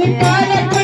me parece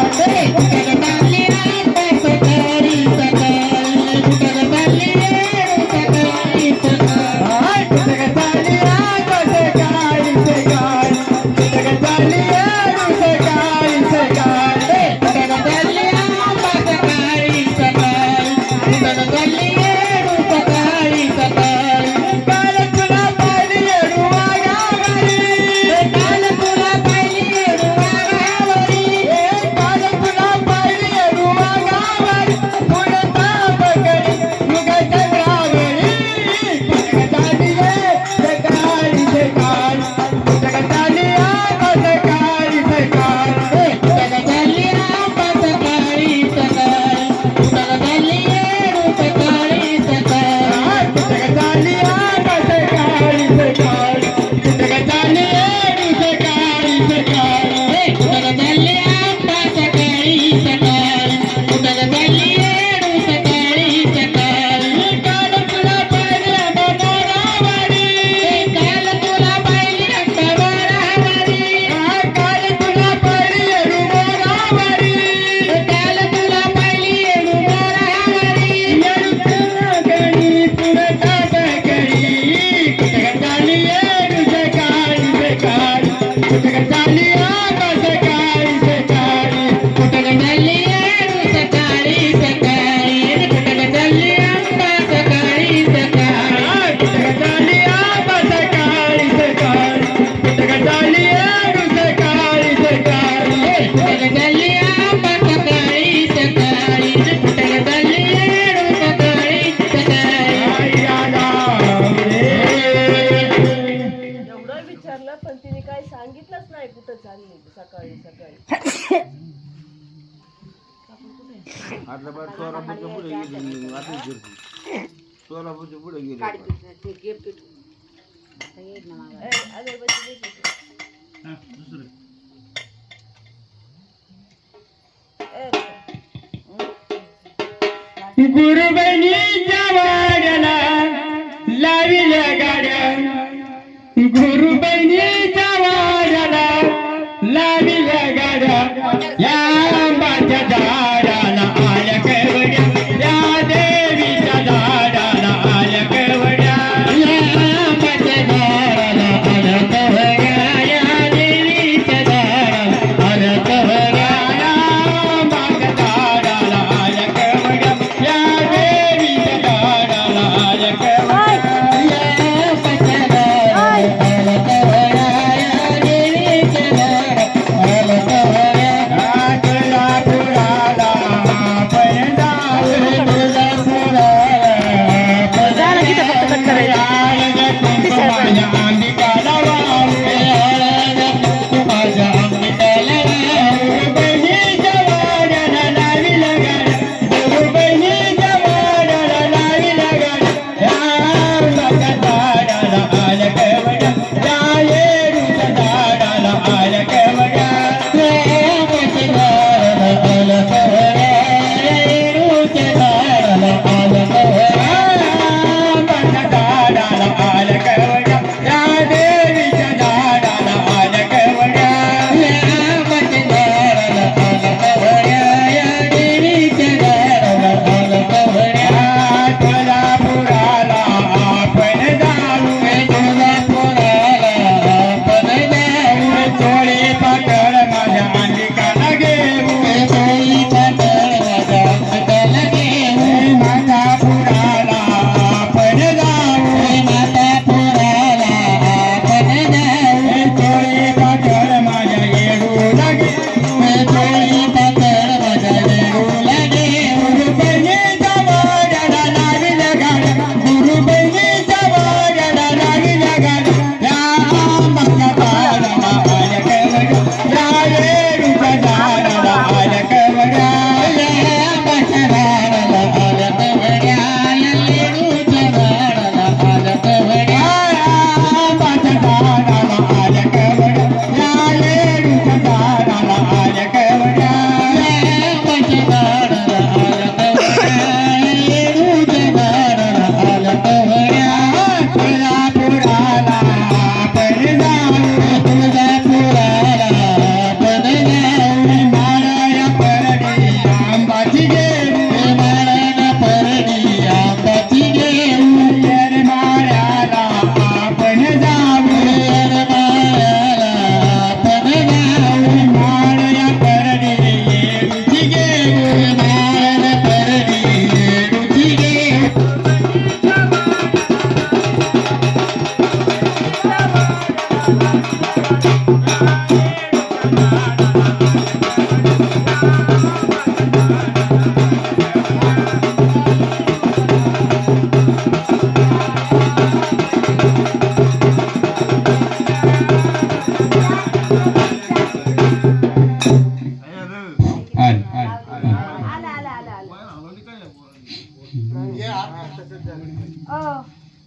Vem, vem, vem. लागला पण तिने काही सांगितलंच नाही कुठं चालली सकाळी सकाळी. आदलाबाद पुढे गुरु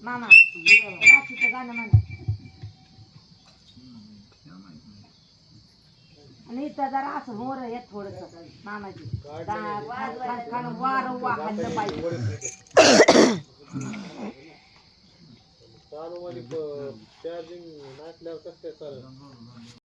मामा. राशीचं गाणं म्हणा. आणि इथं जरा असं मोर येत थोडस मामाची दा- खान खाल्लं पाहिजे. चालू म्हणजे चार्जिंग नसल्यावर कसं काय चालेल?